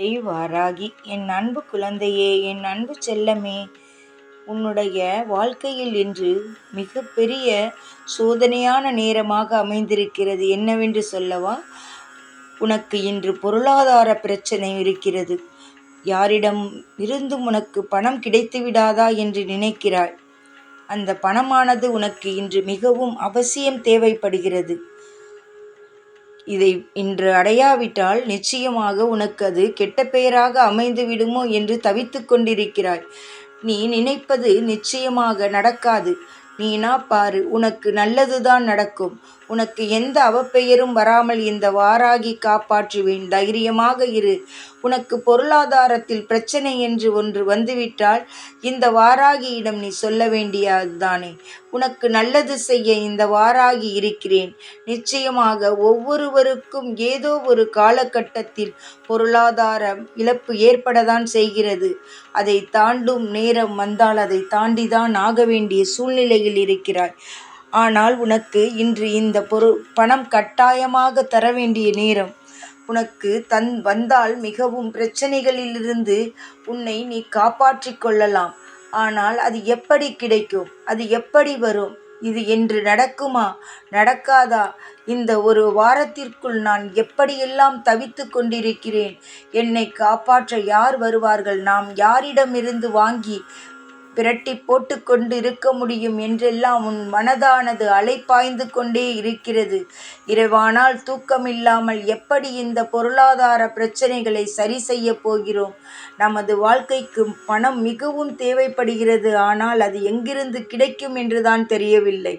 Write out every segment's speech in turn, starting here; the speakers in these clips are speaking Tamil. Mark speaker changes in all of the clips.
Speaker 1: வாராகி என் அன்பு குழந்தையே என் அன்பு செல்லமே உன்னுடைய வாழ்க்கையில் இன்று மிகப்பெரிய சோதனையான நேரமாக அமைந்திருக்கிறது. என்னவென்று சொல்லவா? உனக்கு இன்று பொருளாதார பிரச்சனை இருக்கிறது. யாரிடம் இருந்தும் உனக்கு பணம் கிடைத்து விடாதா என்று நினைக்கிறாய். அந்த பணமானது உனக்கு இன்று மிகவும் அவசியம் தேவைப்படுகிறது. இதை இன்று அடையாவிட்டால் நிச்சயமாக உனக்கு அது கெட்ட பெயராக அமைந்து விடுமோ என்று தவித்து கொண்டிருக்கிறாய். நீ நினைப்பது நிச்சயமாக நடக்காது. நீனா பாரு உனக்கு நல்லதுதான் நடக்கும். உனக்கு எந்த அவப்பெயரும் வராமல் இந்த வாராகி காப்பாற்றுவேன். தைரியமாக இரு. உனக்கு பொருளாதாரத்தில் பிரச்சனை என்று ஒன்று வந்துவிட்டால் இந்த வாராகியிடம் நீ சொல்ல வேண்டியதுதானே. உனக்கு நல்லது செய்ய இந்த வாராகி இருக்கிறேன். நிச்சயமாக ஒவ்வொருவருக்கும் ஏதோ ஒரு காலகட்டத்தில் பொருளாதார இழப்பு ஏற்படத்தான் செய்கிறது. அதை தாண்டும் நேரம் வந்தால் அதை தாண்டிதான் ஆக வேண்டிய சூழ்நிலையில் இருக்கிறாய். ஆனால் உனக்கு இன்று இந்த பொரு பணம் கட்டாயமாக தர வேண்டிய நேரம். உனக்கு தன் வந்தால் மிகவும் பிரச்சனைகளிலிருந்து உன்னை நீ காப்பாற்றிக் கொள்ளலாம். ஆனால் அது எப்படி கிடைக்கும்? அது எப்படி வரும்? இது என்று நடக்குமா? நடக்காதா? இந்த ஒரு வாரத்திற்குள் நான் எப்படியெல்லாம் தவித்து கொண்டிருக்கிறேன்? என்னை காப்பாற்ற யார் வருவார்கள்? நாம் யாரிடமிருந்து வாங்கி பிரட்டி போட்டுக்கொண்டு இருக்க முடியும் என்றெல்லாம் உன் மனதானது அலைப்பாய்ந்து கொண்டே இருக்கிறது. இரவானால் தூக்கமில்லாமல் எப்படி இந்த பொருளாதார பிரச்சனைகளை சரி செய்ய போகிறோம்? நமது வாழ்க்கைக்கு பணம் மிகவும் தேவைப்படுகிறது. ஆனால் அது எங்கிருந்து கிடைக்கும் என்றுதான் தெரியவில்லை.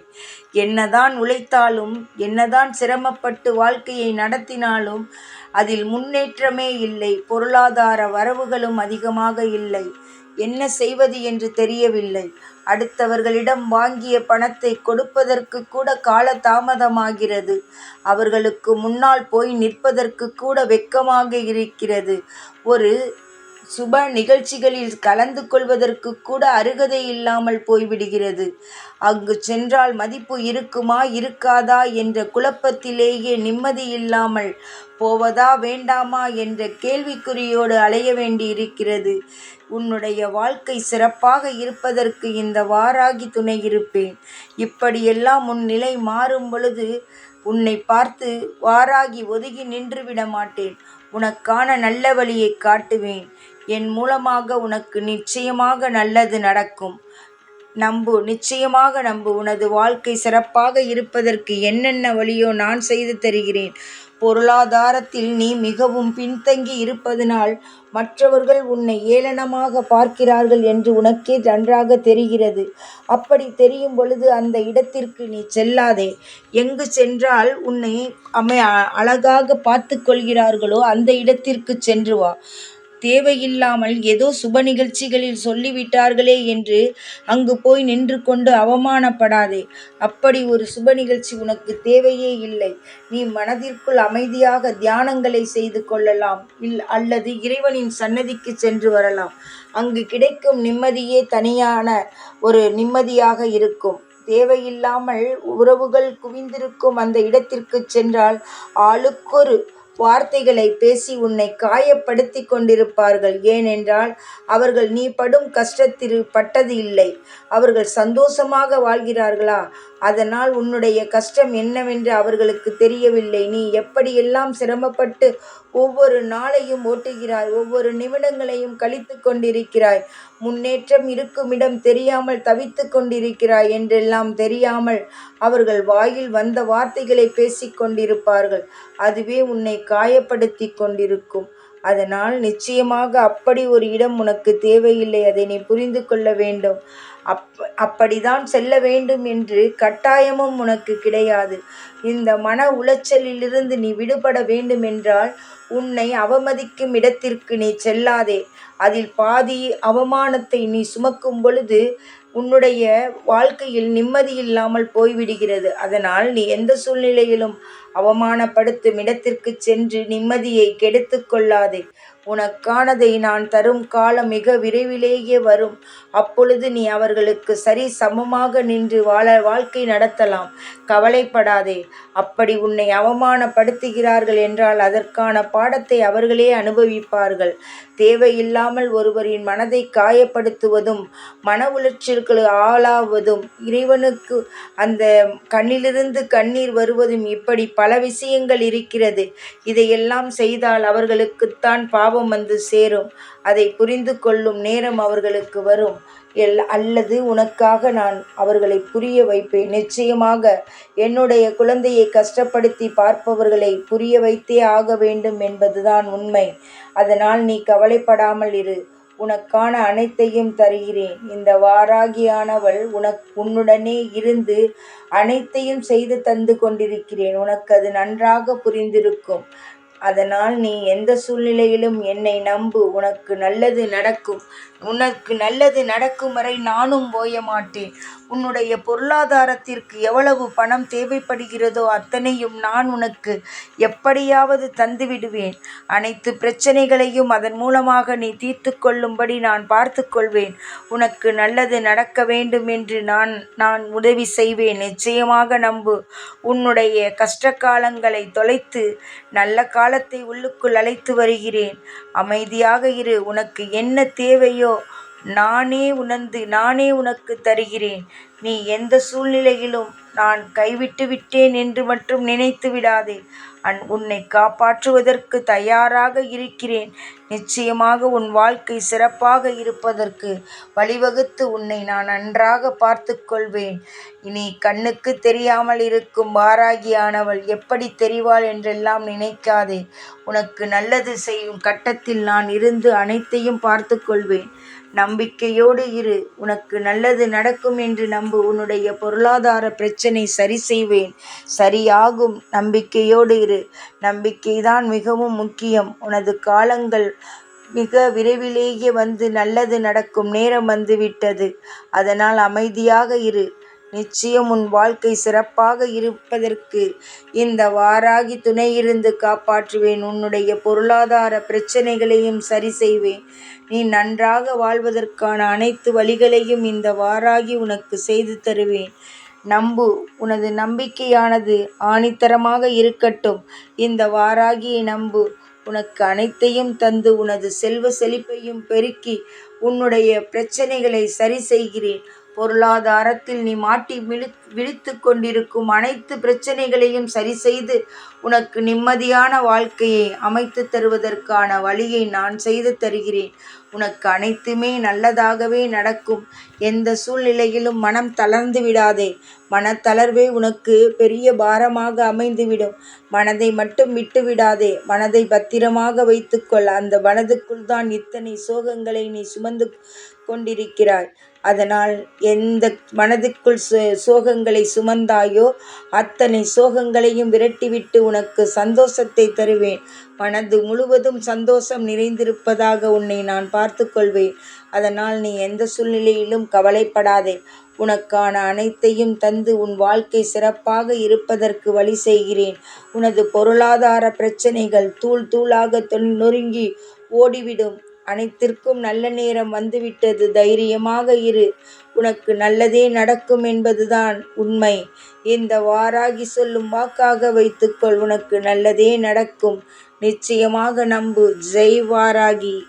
Speaker 1: என்னதான் உழைத்தாலும் என்னதான் சிரமப்பட்டு வாழ்க்கையை நடத்தினாலும் அதில் முன்னேற்றமே இல்லை. பொருளாதார வரவுகளும் அதிகமாக இல்லை. என்ன செய்வது என்று தெரியவில்லை. அடுத்தவர்களிடம் வாங்கிய பணத்தை கொடுப்பதற்கு கூட கால தாமதமாகிறது அவர்களுக்கு முன்னால் போய் நிற்பதற்கு கூட வெட்கமாக இருக்கிறது. ஒரு சுப நிகழ்ச்சிகளில் கலந்து கொள்வதற்கு கூட அருகதை இல்லாமல் போய்விடுகிறது. அங்கு சென்றால் மதிப்பு இருக்குமா இருக்காதா என்ற குழப்பத்திலேயே நிம்மதி இல்லாமல் போவதா வேண்டாமா என்ற கேள்விக்குறியோடு அலைய வேண்டியிருக்கிறது. உன்னுடைய வாழ்க்கை சிறப்பாக இருப்பதற்கு இந்த வாராகி துணை இருப்பேன். இப்படியெல்லாம் உன் நிலை மாறும் பொழுது உன்னை பார்த்து வாராகி ஒதுங்கி நின்று விட மாட்டேன். உனக்கான நல்ல வழியை காட்டுவேன். என் மூலமாக உனக்கு நிச்சயமாக நல்லது நடக்கும். நம்பு நிச்சயமாக நம்பு. உனது வாழ்க்கை சிறப்பாக இருப்பதற்கு என்னென்ன வழியோ நான் செய்து தருகிறேன். பொருளாதாரத்தில் நீ மிகவும் பின்தங்கி இருப்பதனால் மற்றவர்கள் உன்னை ஏளனமாக பார்க்கிறார்கள் என்று உனக்கே நன்றாக தெரிகிறது. அப்படி தெரியும் பொழுது அந்த இடத்திற்கு நீ செல்லாதே. எங்கு சென்றால் உன்னை அமை அழகாக பார்த்து கொள்கிறார்களோ அந்த இடத்திற்கு சென்று வா. தேவையில்லாமல் ஏதோ சுப நிகழ்ச்சிகளில் சொல்லிவிட்டார்களே என்று அங்கு போய் நின்று கொண்டு அவமானப்படாதே. அப்படி ஒரு சுப நிகழ்ச்சி உனக்கு தேவையே இல்லை. நீ மனதிற்குள் அமைதியாக தியானங்களை செய்து கொள்ளலாம். இல் அல்லது இறைவனின் சன்னதிக்கு சென்று வரலாம். அங்கு கிடைக்கும் நிம்மதியே தனியான ஒரு நிம்மதியாக இருக்கும். தேவையில்லாமல் உறவுகள் குவிந்திருக்கும் அந்த இடத்திற்கு சென்றால் ஆளுக்கொரு வார்த்தைகளை பேசி உன்னை காயப்படுத்தி கொண்டிருப்பார்கள். ஏனென்றால் அவர்கள் நீ படும் கஷ்டத்தில் பட்டது இல்லை. அவர்கள் சந்தோஷமாக வாழ்கிறார்களா? அதனால் உன்னுடைய கஷ்டம் என்னவென்று அவர்களுக்கு தெரியவில்லை. நீ எப்படியெல்லாம் சிரமப்பட்டு ஒவ்வொரு நாளையும் ஓட்டுகிறாய் ஒவ்வொரு நிமிடங்களையும் கழித்து கொண்டிருக்கிறாய் முன்னேற்றம் இருக்குமிடம் தெரியாமல் தவித்து கொண்டிருக்கிறாய் என்றெல்லாம் தெரியாமல் அவர்கள் வாயில் வந்த வார்த்தைகளை பேசிக்கொண்டிருப்பார்கள் அதுவே உன்னை காயப்படுத்தி கொண்டிருக்கும். அதனால் நிச்சயமாக அப்படி ஒரு இடம் உனக்கு தேவையில்லை. அதை நீ புரிந்து கொள்ள வேண்டும். அப் அப்படிதான் செல்ல வேண்டும் என்று கட்டாயமும் உனக்கு கிடையாது. இந்த மன உளைச்சலிலிருந்து நீ விடுபட வேண்டுமென்றால் உன்னை அவமதிக்கும் இடத்திற்கு நீ செல்லாதே. அதில் பாதி அவமானத்தை நீ சுமக்கும் பொழுது உன்னுடைய வாழ்க்கையில் நிம்மதி இல்லாமல் போய்விடுகிறது. அதனால் நீ எந்த சூழ்நிலையிலும் அவமானப்படுத்தும் இடத்திற்கு சென்று நிம்மதியை கெடுத்து கொள்ளாதே. உனக்கானதை நான் தரும் காலம் மிக விரைவிலேயே வரும். அப்பொழுது நீ அவர்களுக்கு சரி சமமாக நின்று வாழ வாழ்க்கை நடத்தலாம். கவலைப்படாதே. அப்படி உன்னை அவமானப்படுத்துகிறார்கள் என்றால் அதற்கான பாடத்தை அவர்களே அனுபவிப்பார்கள். தேவையில்லாமல் ஒருவரின் மனதை காயப்படுத்துவதும் மன உளைச்சலுக்கு ஆளாவதும் இறைவனுக்கு அந்த கண்ணிலிருந்து கண்ணீர் வருவதும் இப்படி பல விஷயங்கள் இருக்கிறது. இதையெல்லாம் செய்தால் அவர்களுக்குத்தான் பாவம் வந்து சேரும். அதை புரிந்து கொள்ளும் நேரம் அவர்களுக்கு வரும். எல் அல்லது உனக்காக நான் அவர்களை புரிய வைப்பேன். நிச்சயமாக என்னுடைய குழந்தையை கஷ்டப்படுத்தி பார்ப்பவர்களை புரிய வைத்தே ஆக வேண்டும் என்பதுதான் உண்மை. அதனால் நீ கவலைப்படாமல் இரு. உனக்கான அனைத்தையும் தருகிறேன். இந்த வாராகியானவள் உனக் உன்னுடனே இருந்து அனைத்தையும் செய்து தந்து கொண்டிருக்கிறேன். உனக்கு அது நன்றாக புரிந்திருக்கும். அதனால் நீ எந்த சூழ்நிலையிலும் என்னை நம்பு. உனக்கு நல்லது நடக்கும். உனக்கு நல்லது நடக்கும் வரை நானும் ஓய மாட்டேன். உன்னுடைய பொருளாதாரத்திற்கு எவ்வளவு பணம் தேவைப்படுகிறதோ அத்தனையும் நான் உனக்கு எப்படியாவது தந்துவிடுவேன் அனைத்து பிரச்சனைகளையும் அதன் மூலமாக நீ தீர்த்து கொள்ளும்படி நான் பார்த்து கொள்வேன். உனக்கு நல்லது நடக்க வேண்டும் என்று நான் நான் உதவி செய்வேன். நிச்சயமாக நம்பு. உன்னுடைய கஷ்ட காலங்களை தொலைத்து நல்ல கால காலத்தை உள்ளுக்குள் அழைத்து வருகிறேன். அமைதியாக இரு உனக்கு என்ன தேவையோ நானே உணர்ந்து நானே உனக்கு தருகிறேன். நீ எந்த சூழ்நிலையிலும் நான் கைவிட்டு விட்டேன் என்று மட்டும் நினைத்து விடாதே. அன் உன்னை காப்பாற்றுவதற்கு தயாராக இருக்கிறேன். நிச்சயமாக உன் வாழ்க்கை சிறப்பாக இருப்பதற்கு வழிவகுத்து உன்னை நான் நன்றாக பார்த்து கொள்வேன். இனி கண்ணுக்கு தெரியாமல் இருக்கும் வாராகியானவள் எப்படி தெரிவாள் என்றெல்லாம் நினைக்காதே. உனக்கு நல்லது செய்யும் கட்டத்தில் நான் இருந்து அனைத்தையும் பார்த்து கொள்வேன். நம்பிக்கையோடு இரு. உனக்கு நல்லது நடக்கும் என்று நம்பு. உன்னுடைய பொருளாதார பிரச்சனை பிரச்சனை சரி செய்வேன். சரியாகும். நம்பிக்கையோடு இரு. நம்பிக்கைதான் மிகவும் முக்கியம். உனது காலங்கள் மிக விரைவிலேயே வந்து நல்லது நடக்கும். நேரம் வந்துவிட்டது அதனால் அமைதியாக இரு. நிச்சயம் உன் வாழ்க்கை சிறப்பாக இருப்பதற்கு இந்த வாராகி துணையிருந்து காப்பாற்றுவேன். உன்னுடைய பொருளாதார பிரச்சனைகளையும் சரி செய்வேன். நீ நன்றாக வாழ்வதற்கான அனைத்து வழிகளையும் இந்த வாராகி உனக்கு செய்து தருவேன். நம்பு. உனது நம்பிக்கையானது ஆணித்தரமாக இருக்கட்டும். இந்த வாராகியை நம்பு. உனக்கு அனைத்தையும் தந்து உனது செல்வ செழிப்பையும் பெருக்கி உன்னுடைய பிரச்சனைகளை சரி செய்கிறேன். பொருளாதாரத்தில் நீ மாட்டி விழு விழித்து கொண்டிருக்கும் அனைத்து பிரச்சனைகளையும் சரி செய்து உனக்கு நிம்மதியான வாழ்க்கையை அமைத்து தருவதற்கான வழியை நான் செய்து தருகிறேன். உனக்கு அனைத்துமே நல்லதாகவே நடக்கும். எந்த சூழ்நிலையிலும் மனம் தளர்ந்து விடாதே. மனத்தளர்வே உனக்கு பெரிய பாரமாக அமைந்துவிடும். மனதை மட்டும் விட்டு விடாதே. மனதை பத்திரமாக வைத்துக்கொள். அந்த மனதுக்குள் தான் இத்தனை சோகங்களை நீ சுமந்து கொண்டிருக்கிறாய். அதனால் எந்த மனதுக்குள் சோகங்களை சுமந்தாயோ அத்தனை சோகங்களையும் விரட்டிவிட்டு உனக்கு சந்தோஷத்தை தருவேன். மனது முழுவதும் சந்தோஷம் நிறைந்திருப்பதாக உன்னை நான் பார்த்து கொள்வேன் அதனால் நீ எந்த சூழ்நிலையிலும் கவலைப்படாதே. உனக்கான அனைத்தையும் தந்து உன் வாழ்க்கை சிறப்பாக இருப்பதற்கு வழி செய்கிறேன். உனது பொருளாதார பிரச்சனைகள் தூள் தூளாக நொறுங்கி ஓடிவிடும். அனைத்திற்கும் நல்ல நேரம் வந்துவிட்டது. தைரியமாக இரு. உனக்கு நல்லதே நடக்கும் என்பதுதான் உண்மை. இந்த வாராகி சொல்லும் வாக்காக வைத்துக்கொள் உனக்கு நல்லதே நடக்கும். நிச்சயமாக நம்பு. ஜெய் வாராகி.